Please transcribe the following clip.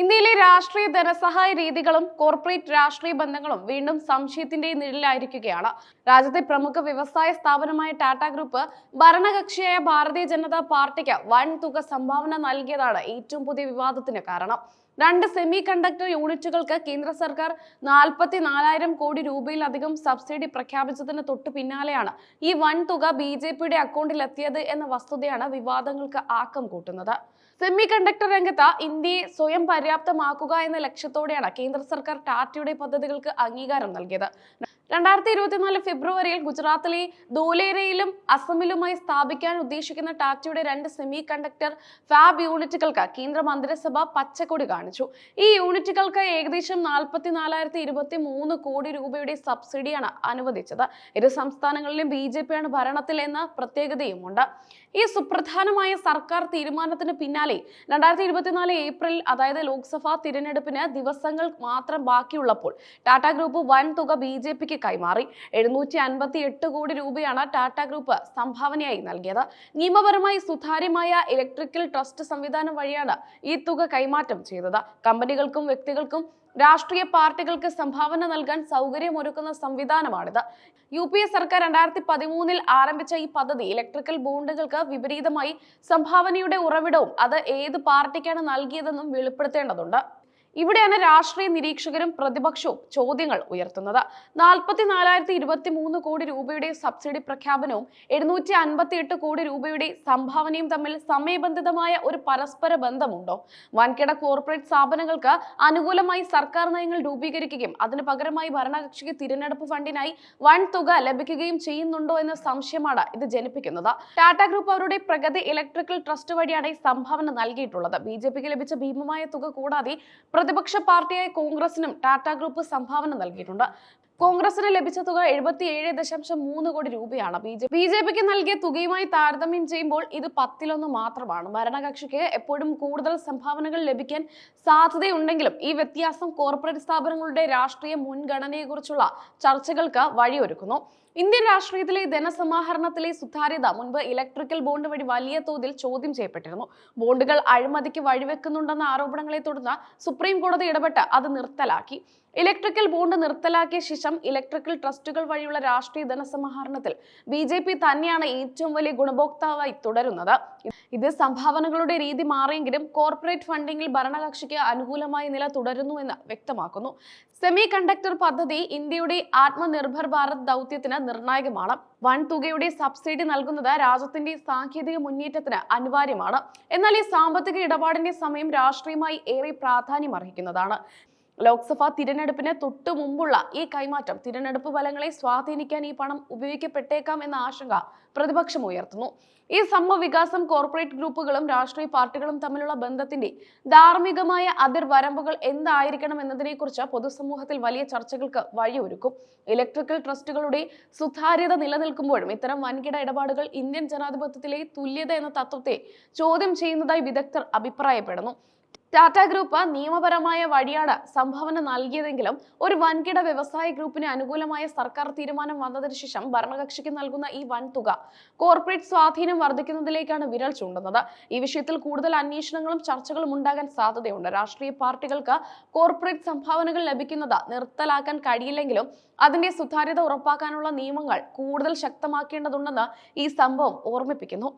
ഇന്ത്യയിലെ രാഷ്ട്രീയ ധനസഹായ രീതികളും കോർപ്പറേറ്റ് രാഷ്ട്രീയ ബന്ധങ്ങളും വീണ്ടും സംശയത്തിന്റെ നിഴലിലായിരിക്കുകയാണ്. രാജ്യത്തെ പ്രമുഖ വ്യവസായ സ്ഥാപനമായ ടാറ്റ ഗ്രൂപ്പ് ഭരണകക്ഷിയായ ഭാരതീയ ജനതാ പാർട്ടിക്ക് വൻ തുക സംഭാവന നൽകിയതാണ് ഏറ്റവും പുതിയ വിവാദത്തിന് കാരണം. രണ്ട് സെമി കണ്ടക്ടർ യൂണിറ്റുകൾക്ക് കേന്ദ്ര സർക്കാർ നാൽപ്പത്തി നാലായിരം കോടി രൂപയിലധികം സബ്സിഡി പ്രഖ്യാപിച്ചതിന് തൊട്ടു പിന്നാലെയാണ് ഈ വൻ തുക ബി ജെ പിയുടെ അക്കൗണ്ടിൽ എത്തിയത് എന്ന വസ്തുതയാണ് വിവാദങ്ങൾക്ക് ആക്കം കൂട്ടുന്നത്. സെമി കണ്ടക്ടർ രംഗത്ത് ഇന്ത്യയെ സ്വയം പര്യാപ്തമാക്കുക എന്ന ലക്ഷ്യത്തോടെയാണ് കേന്ദ്ര സർക്കാർ ടാറ്റയുടെ പദ്ധതികൾക്ക് അംഗീകാരം നൽകിയത്. രണ്ടായിരത്തി ഇരുപത്തിനാല് ഫെബ്രുവരിയിൽ ഗുജറാത്തിലെ ധോലേരയിലും അസമിലുമായി സ്ഥാപിക്കാൻ ഉദ്ദേശിക്കുന്ന ടാറ്റയുടെ രണ്ട് സെമി കണ്ടക്ടർ ഫാബ് യൂണിറ്റുകൾക്ക് കേന്ദ്ര മന്ത്രിസഭ പച്ചക്കൊടി കാണിച്ചു. ഈ യൂണിറ്റുകൾക്ക് ഏകദേശം നാൽപ്പത്തി നാലായിരത്തി ഇരുപത്തി മൂന്ന് കോടി രൂപയുടെ സബ്സിഡിയാണ് അനുവദിച്ചത്. ഇരു സംസ്ഥാനങ്ങളിലും ബി ജെ പിയാണ് ഭരണത്തിൽ എന്ന പ്രത്യേകതയുമുണ്ട്. ഈ സുപ്രധാനമായ സർക്കാർ തീരുമാനത്തിന് പിന്നാലെ രണ്ടായിരത്തി ഇരുപത്തിനാല് ഏപ്രിൽ അതായത് ലോക്സഭാ തിരഞ്ഞെടുപ്പിന് ദിവസങ്ങൾ മാത്രം ബാക്കിയുള്ളപ്പോൾ ടാറ്റ ഗ്രൂപ്പ് വൻ തുക ബി ജെ പിക്ക് കൈമാറി. എഴുന്നൂറ്റി അൻപത്തി എട്ട് കോടി രൂപയാണ് ടാറ്റ ഗ്രൂപ്പ് സംഭാവനയായി നൽകിയത്. നിയമപരമായി സുതാര്യമായ ഇലക്ട്രിക്കൽ ട്രസ്റ്റ് സംവിധാനം വഴിയാണ് ഈ തുക കൈമാറ്റം ചെയ്തത്. കമ്പനികൾക്കും വ്യക്തികൾക്കും രാഷ്ട്രീയ പാർട്ടികൾക്ക് സംഭാവന നൽകാൻ സൗകര്യമൊരുക്കുന്ന സംവിധാനമാണിത്. യു പി എ സർക്കാർ രണ്ടായിരത്തി പതിമൂന്നിൽ ആരംഭിച്ച ഈ പദ്ധതി ഇലക്ട്രിക്കൽ ബോണ്ടുകൾക്ക് വിപരീതമായി സംഭാവനയുടെ ഉറവിടവും അത് ഏത് പാർട്ടിക്കാണ് നൽകിയതെന്നും വെളിപ്പെടുത്തേണ്ടതുണ്ട്. ഇവിടെയാണ് രാഷ്ട്രീയ നിരീക്ഷകരും പ്രതിപക്ഷവും ചോദ്യങ്ങൾ ഉയർത്തുന്നത്. നാൽപ്പത്തി നാലായിരത്തി ഇരുപത്തി മൂന്ന് കോടി രൂപയുടെ സബ്സിഡി പ്രഖ്യാപനവും എഴുന്നൂറ്റി അൻപത്തി എട്ട് കോടി രൂപയുടെ സംഭാവനയും തമ്മിൽ സമയബന്ധിതമായ ഒരു പരസ്പര ബന്ധമുണ്ടോ? വൻകിട കോർപ്പറേറ്റ് സ്ഥാപനങ്ങൾക്ക് അനുകൂലമായി സർക്കാർ നയങ്ങൾ രൂപീകരിക്കുകയും അതിന് പകരമായി ഭരണകക്ഷിക്ക് തിരഞ്ഞെടുപ്പ് ഫണ്ടിനായി വൻ തുക ലഭിക്കുകയും ചെയ്യുന്നുണ്ടോ എന്ന സംശയമാണ് ഇത് ജനിപ്പിക്കുന്നത്. ടാറ്റ ഗ്രൂപ്പ് അവരുടെ പ്രഗതി ഇലക്ട്രിക്കൽ ട്രസ്റ്റ് വഴിയാണ് ഈ സംഭാവന നൽകിയിട്ടുള്ളത്. ബി ലഭിച്ച ഭീമമായ തുക കൂടാതെ പ്രതിപക്ഷ പാർട്ടിയായ കോൺഗ്രസിനും ടാറ്റ ഗ്രൂപ്പ് സംഭാവന നൽകിയിട്ടുണ്ട്. കോൺഗ്രസിന് ലഭിച്ച തുക എഴുപത്തിയേഴ് ദശാംശം മൂന്ന് കോടി രൂപയാണ്. ബി ജെ ബി ജെ പിക്ക് നൽകിയ തുകയുമായി താരതമ്യം ചെയ്യുമ്പോൾ ഇത് പത്തിലൊന്ന് മാത്രമാണ്. ഭരണകക്ഷിക്ക് എപ്പോഴും കൂടുതൽ സംഭാവനകൾ ലഭിക്കാൻ സാധ്യതയുണ്ടെങ്കിലും ഈ വ്യത്യാസം കോർപ്പറേറ്റ് സ്ഥാപനങ്ങളുടെ രാഷ്ട്രീയ മുൻഗണനയെക്കുറിച്ചുള്ള ചർച്ചകൾക്ക് വഴിയൊരുക്കുന്നു. ഇന്ത്യൻ രാഷ്ട്രീയത്തിലെ ധനസമാഹരണത്തിലെ സുതാര്യത മുൻപ് ഇലക്ട്രിക്കൽ ബോണ്ട് വഴി വലിയ തോതിൽ ചോദ്യം ചെയ്യപ്പെട്ടിരുന്നു. ബോണ്ടുകൾ അഴിമതിക്ക് വഴിവെക്കുന്നുണ്ടെന്ന ആരോപണങ്ങളെ തുടർന്ന് സുപ്രീം കോടതി ഇടപെട്ട് അത് നിർത്തലാക്കി. ഇലക്ട്രിക്കൽ ബോണ്ട് നിർത്തലാക്കിയ ശേഷം ഇലക്ട്രിക്കൽ ട്രസ്റ്റുകൾ വഴിയുള്ള രാഷ്ട്രീയ ധനസമാഹരണത്തിൽ ബി ജെ പി തന്നെയാണ് ഏറ്റവും വലിയ ഗുണഭോക്താവായി തുടരുന്നത്. ഇത് സംഭാവനകളുടെ രീതി മാറിയെങ്കിലും കോർപ്പറേറ്റ് ഫണ്ടിങ്ങിൽ ഭരണകക്ഷിക്ക് അനുകൂലമായ നില തുടരുന്നുവെന്ന് വ്യക്തമാക്കുന്നു. സെമി കണ്ടക്ടർ പദ്ധതി ഇന്ത്യയുടെ ആത്മനിർഭർ ഭാരത് ദൗത്യത്തിന് നിർണായകമാണ്. വൻ തുകയുടെ സബ്സിഡി നൽകുന്നത് രാജ്യത്തിന്റെ സാങ്കേതിക മുന്നേറ്റത്തിന് അനിവാര്യമാണ്. എന്നാൽ ഈ സാമ്പത്തിക ഇടപാടിന്റെ സമയം രാഷ്ട്രീയമായി ഏറെ പ്രാധാന്യം അർഹിക്കുന്നതാണ് ലോക്സഭാ തിരഞ്ഞെടുപ്പിന് തൊട്ടു മുമ്പുള്ള ഈ കൈമാറ്റം തിരഞ്ഞെടുപ്പ് ഫലങ്ങളെ സ്വാധീനിക്കാൻ ഈ പണം ഉപയോഗിക്കപ്പെട്ടേക്കാം എന്ന ആശങ്ക പ്രതിപക്ഷം ഉയർത്തുന്നു. ഈ സമവികാസം കോർപ്പറേറ്റ് ഗ്രൂപ്പുകളും രാഷ്ട്രീയ പാർട്ടികളും തമ്മിലുള്ള ബന്ധത്തിന്റെ ധാർമ്മികമായ അതിർവരമ്പുകൾ എന്തായിരിക്കണം എന്നതിനെക്കുറിച്ച് പൊതുസമൂഹത്തിൽ വലിയ ചർച്ചകൾക്ക് വഴിയൊരുക്കും. ഇലക്ട്രിക്കൽ ട്രസ്റ്റുകളുടെ സുതാര്യത നിലനിൽക്കുമ്പോഴും ഇത്തരം വൻകിട ഇടപാടുകൾ ഇന്ത്യൻ ജനാധിപത്യത്തിലെ തുല്യത എന്ന തത്വത്തെ ചോദ്യം ചെയ്യുന്നതായി വിദഗ്ധർ അഭിപ്രായപ്പെടുന്നു. ടാറ്റ ഗ്രൂപ്പ് നിയമപരമായ വഴിയാണ് സംഭാവന നൽകിയതെങ്കിലും ഒരു വൻകിട വ്യവസായ ഗ്രൂപ്പിന് അനുകൂലമായ സർക്കാർ തീരുമാനം വന്നതിന് ശേഷം ഭരണകക്ഷിക്ക് നൽകുന്ന ഈ വൻതുക കോർപ്പറേറ്റ് സ്വാധീനം വർദ്ധിക്കുന്നതിലേക്കാണ് വിരൽ ചൂണ്ടുന്നത്. ഈ വിഷയത്തിൽ കൂടുതൽ അന്വേഷണങ്ങളും ചർച്ചകളും ഉണ്ടാകാൻ സാധ്യതയുണ്ട്. രാഷ്ട്രീയ പാർട്ടികൾക്ക് കോർപ്പറേറ്റ് സംഭാവനകൾ ലഭിക്കുന്നത് നിർത്തലാക്കാൻ കഴിയില്ലെങ്കിലും അതിന്റെ സുതാര്യത ഉറപ്പാക്കാനുള്ള നിയമങ്ങൾ കൂടുതൽ ശക്തമാക്കേണ്ടതുണ്ടെന്ന് ഈ സംഭവം ഓർമ്മിപ്പിക്കുന്നു.